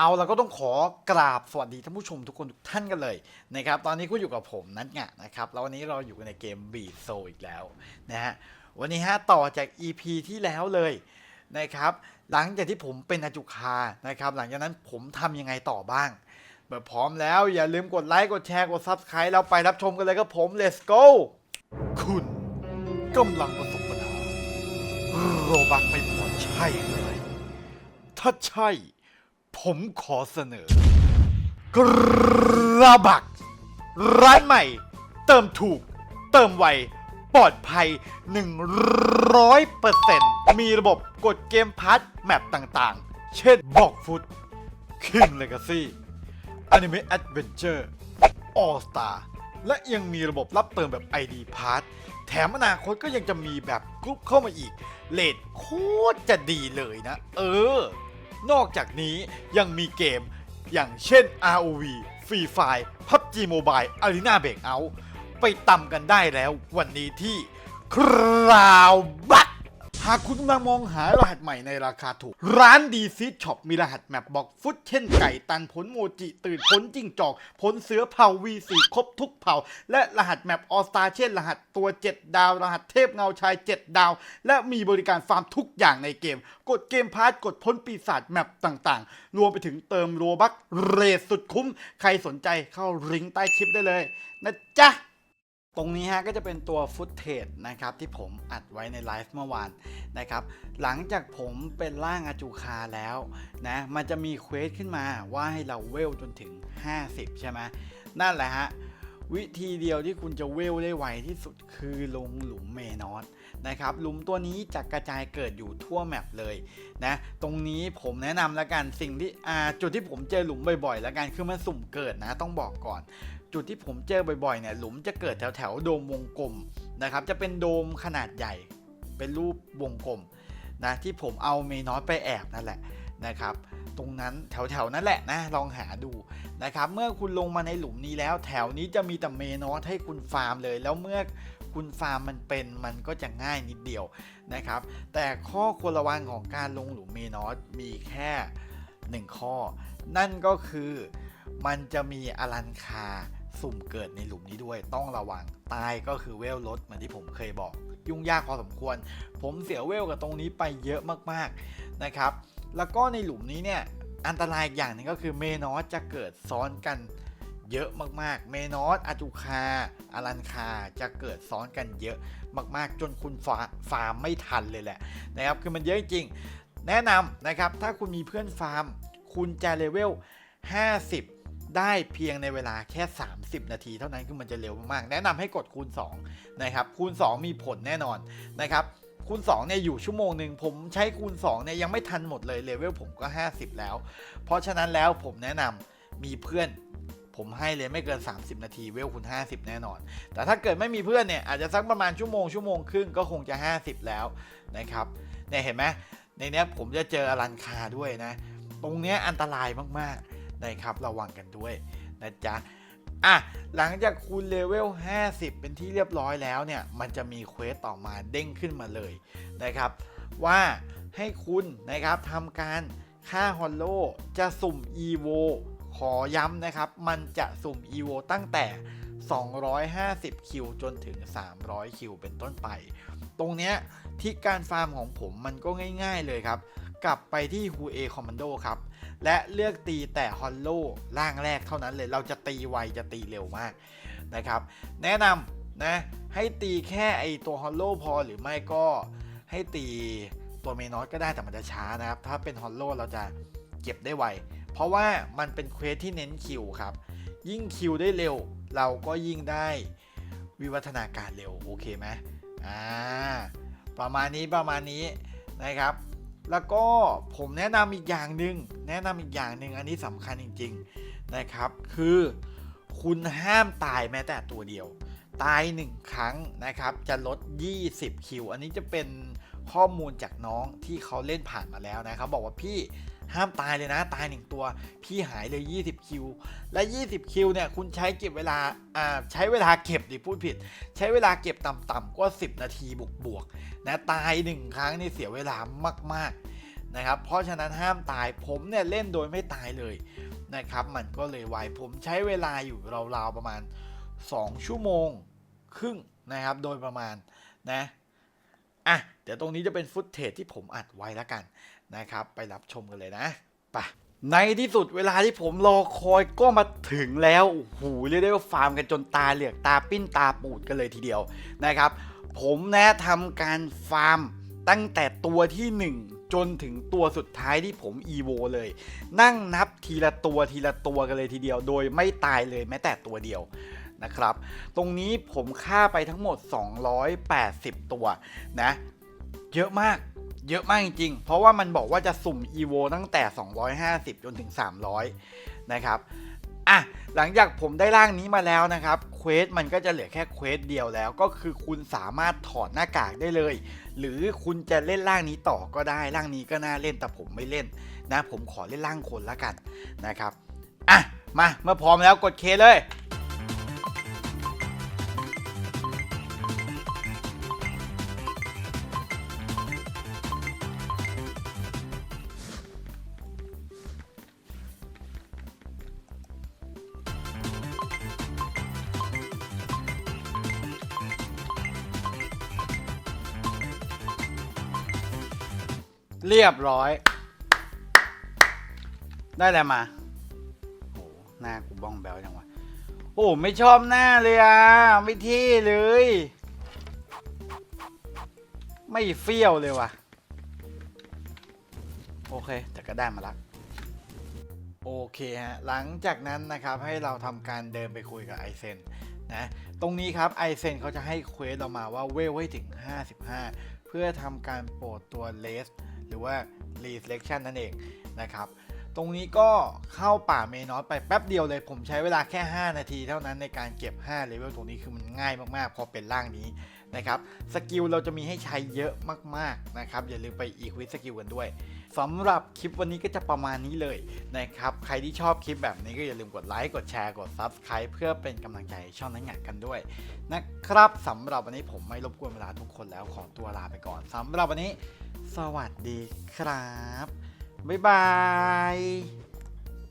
เอาเราก็ต้องขอกราบสวัสดีท่านผู้ชมทุกคนทุกท่านกันเลยนะครับตอนนี้ก็อยู่กับผมนัทงะนะครับแล้ววันนี้เราอยู่ในเกมบีโซอีกแล้วนะฮะวันนี้ฮะต่อจาก EP ที่แล้วเลยนะครับหลังจากที่ผมเป็นอาจุคานะครับหลังจากนั้นผมทำยังไงต่อบ้างเมื่อพร้อมแล้วอย่าลืมกดไลค์กดแชร์กด Subscribe แล้วไปรับชมกันเลยครับผม let's go คุณกำลังประสบปัญหาโรบักไม่พอใช่เลยถ้าใช่ ผมขอเสนอ กระบัก ร้านใหม่ เติมถูก เติมไว ปลอดภัย 100%มีระบบกดเกมพาร์ทแมปต่างๆ เช่นบอกฟุต King Legacy Anime Adventure All Star และยังมีระบบรับเติมแบบ ID Pass แถมอนาคตก็ยังจะมีแบบกรุ๊ปเข้ามาอีกเลทโคตรจะดีเลยนะ เออ นอกจากนี้ยังมีเกมอย่างเช่น ROV Free Fire PUBG Mobile Arena Breakout ไปตำกันได้แล้ววันนี้ที่คราวบัก หากคุณกำลังมองหารหัสใหม่ในราคาถูก ร้านดีซีช็อปมีรหัสแมปบอกฟุตเช่นไก่ตันผลโมจิ ตื่นผลจิ้งจอก ผลเสือเผา V4 ครบทุกเผ่า และรหัสแมปออสตาเช่น รหัสตัว 7 ดาว รหัสเทพเงาชาย 7 ดาว และมีบริการฟาร์มทุกอย่างในเกม กดเกมพาร์ทกดพ้นปีศาจแมปต่างๆ รวมไปถึงเติมโรบักเรทสุดคุ้ม ใครสนใจเข้าลิงก์ใต้คลิปได้เลยนะจ๊ะ ตรงนี้ฮะก็จะเป็นตัวฟุตเทจนะครับที่ผมอัดไว้ในไลฟ์เมื่อวานนะครับหลังจากผมเป็นร่างอาจูคาแล้วนะมันจะมีเควสขึ้นมาว่าให้เราเวลจนถึง 50 ใช่ไหมนั่นแหละฮะวิธีเดียวที่คุณจะเวลได้ไวที่สุดคือลงหลุมเมนอสนะครับหลุมตัวนี้จะกระจายเกิดอยู่ทั่วแมปเลยนะตรงนี้ผมแนะนำแล้วกันสิ่งที่อาจุดที่ผมเจอหลุมบ่อยๆแล้วกันคือมันสุ่มเกิดนะต้องบอกก่อน จุดที่ผมเจอบ่อยๆเนี่ยหลุมจะเกิดแถวแถวๆโดมวงกลมนะครับ จะเป็นโดมขนาดใหญ่ เป็นรูปวงกลมนะที่ผมเอาเมนอสไปแอบนั่นแหละนะครับ ตรงนั้นแถวๆนั้นแหละนะลองหาดูนะครับ เมื่อคุณลงมาในหลุมนี้แล้ว แถวนี้จะมีแต่เมนอสให้คุณฟาร์มเลย แล้วเมื่อคุณฟาร์มมันเป็นมันก็จะง่ายนิดเดียวนะครับ แต่ข้อควรระวังของการลงหลุมเมนอสมีแค่หนึ่งข้อ นั่นก็คือมันจะมีอลันคา สุ่มเกิดในหลุมนี้ด้วยต้องระวังตายก็คือเวลลดเหมือนที่ผมเคยบอก ยุ่งยากพอสมควร ผมเสียเวลกับตรงนี้ไปเยอะมากๆนะครับ แล้วก็ในหลุมนี้เนี่ยอันตรายอีกอย่างหนึ่งก็คือเมนอสจะเกิดซ้อนกันเยอะมากๆ เมนอสอาจูคาอารันคาจะเกิดซ้อนกันเยอะมากๆ จนคุณฟาฟาร์มไม่ทันเลยแหละนะครับคือมันเยอะจริง แนะนำนะครับถ้าคุณมีเพื่อนฟาร์ม คุณจะเลเวล 50 ได้เพียงในเวลาแค่ 30 นาที เท่านั้นคือมันจะเร็วมากๆแนะนำให้กดคูณ2นะครับคูณ 2 มีผลแน่นอนนะครับคูณ2เนี่ยอยู่ชั่วโมงหนึ่งผมใช้คูณ2เนี่ยยังไม่ทันหมดเลยเลเวลผมก็ 50 แล้ว เพราะฉะนั้นแล้วผมแนะนำมีเพื่อนผมให้เลยไม่เกิน 30 นาทีเวลคุณ 50 แน่นอน แต่ถ้าเกิดไม่มีเพื่อนเนี่ยอาจจะสักประมาณชั่วโมงชั่วโมงครึ่งก็คงจะ 50 แล้วนะครับเนี่ยเห็นไหมในเนี้ยผมจะเจออลันคาด้วยนะ ตรงเนี้ยอันตรายมากๆ นะครับระวังกันด้วยนะจ๊ะอะหลังจากคุณเลเวล 50 เป็นที่เรียบร้อยแล้วเนี่ย มันจะมีเควสต่อมาเด้งขึ้นมาเลยนะครับ ว่าให้คุณนะครับทำการฆ่าฮอลโลจะสุ่ม EVO ขอย้ำนะครับ มันจะสุ่ม EVO ตั้งแต่ 250 คิว จนถึง 300 คิว เป็นต้นไป ตรงเนี้ยที่การฟาร์มของผมมันก็ง่าย ๆเลยครับ กลับไปที่ h u a Commando ครับ และเลือกตีแต่ฮอลโลร่างแรกเท่านั้นเลยเราจะตีไวจะตีเร็วมากนะครับ แนะนำนะให้ตีแค่ไอตัวฮอลโลพอหรือไม่ก็ให้ตีตัวเมนอสก็ได้แต่มันจะช้านะครับ ถ้าเป็นฮอลโลเราจะเก็บได้ไว เพราะว่ามันเป็นเควสที่เน้นคิวครับ ยิ่งคิวได้เร็ว เราก็ยิ่งได้วิวัฒนาการเร็ว โอเคไหมอ่าประมาณนี้ประมาณนี้นะครับ แล้วก็ผมแนะนำอีกอย่างหนึ่งแนะนำอีกอย่างหนึ่งอันนี้สำคัญจริง ๆนะครับ คือคุณห้ามตายแม้แต่ตัวเดียว ตาย 1 ครั้งนะครับ จะลด 20 คิว อันนี้จะเป็น ข้อมูลจากน้องที่เขาเล่นผ่านมาแล้วนะเขาบอกว่าพี่ห้ามตายเลยนะ ตายหนึ่งตัว พี่หายเลย 20 คิว และ 20 คิวเนี่ย คุณใช้เก็บเวลาอ่าใช้เวลาเก็บดิพูดผิด ใช้เวลาเก็บต่ำๆก็ 10 นาทีบวกๆนะ ตาย 1 ครั้งนี่เสียเวลามากๆนะครับ เพราะฉะนั้นห้ามตาย ผมเนี่ย เล่นโดยไม่ตายเลยนะครับ มันก็เลยไว ผมใช้เวลาอยู่ราวๆประมาณ 2 ชั่วโมง ครึ่งนะครับ โดยประมาณนะ อะเดี๋ยวตรงนี้จะเป็นฟุตเทจที่ผมอัดไว้แล้วกันนะครับ ไปรับชมกันเลยนะไปในที่สุดเวลาที่ผมรอคอยก็มาถึงแล้วโอ้โหเรียกได้ว่าฟาร์มกันจนตาเหลือกตาปิ้นตาปูดกันเลยทีเดียวนะครับ ผมนะทำการฟาร์มตั้งแต่ตัวที่ 1 จนถึงตัวสุดท้ายที่ผมอีโวเลย นั่งนับทีละตัวทีละตัวกันเลยทีเดียว โดยไม่ตายเลยแม้แต่ตัวเดียว นะครับ ตรงนี้ผมฆ่าไปทั้งหมด 280 ตัวนะ เยอะมากเยอะมากจริงๆ เพราะว่ามันบอกว่าจะสุ่ม EVO ตั้งแต่ 250 จนถึง 300 นะครับอะหลังจากผมได้ร่างนี้มาแล้วนะครับเควสมันก็จะเหลือแค่เควสเดียวแล้ว ก็คือคุณสามารถถอดหน้ากากได้เลย หรือคุณจะเล่นร่างนี้ต่อก็ได้ร่างนี้ก็น่าเล่นแต่ผมไม่เล่นนะผมขอเล่นร่างคนละกันนะครับอะมาเมื่อพร้อมแล้วกดเคเลย เรียบร้อย ได้แล้วมาโอ้หน้ากูบ้องแบวจังวะโอ้ไม่ชอบหน้าเลยอะ ไม่ที่เลย ไม่เฟี้ยวเลยว่ะ โอเค แต่ก็ได้มาละโอเคฮะหลังจากนั้นนะครับให้เราทำการเดินไปคุยกับไอเซนนะตรงนี้ครับไอเซนเขาจะให้เควสเรามาว่าเวลไว้ถึง 55 เพื่อทำการโปรดตัวเลส หรือว่า Reselection นั่นเองนะครับ ตรงนี้ก็เข้าป่าเมนอสไปแป๊บเดียวเลย ผมใช้เวลาแค่ 5 นาทีเท่านั้นในการเก็บ5เลเวลตรงนี้คือมันง่ายมากๆ พอเป็นร่างนี้ นะครับสกิลเราจะมีให้ใช้เยอะมากๆนะครับอย่าลืมไปอีควิสสกิลกันด้วยสำหรับคลิปวันนี้ก็จะประมาณนี้เลยนะครับใครที่ชอบคลิปแบบนี้ก็อย่าลืมกดไลค์กดแชร์กด Subscribe เพื่อเป็นกำลังใจช่องนั้นหงักกันด้วยนะครับสำหรับวันนี้ผมไม่รบกวนเวลาทุกคนแล้วขอตัวลาไปก่อนสำหรับวันนี้ สวัสดีครับ บ๊ายบาย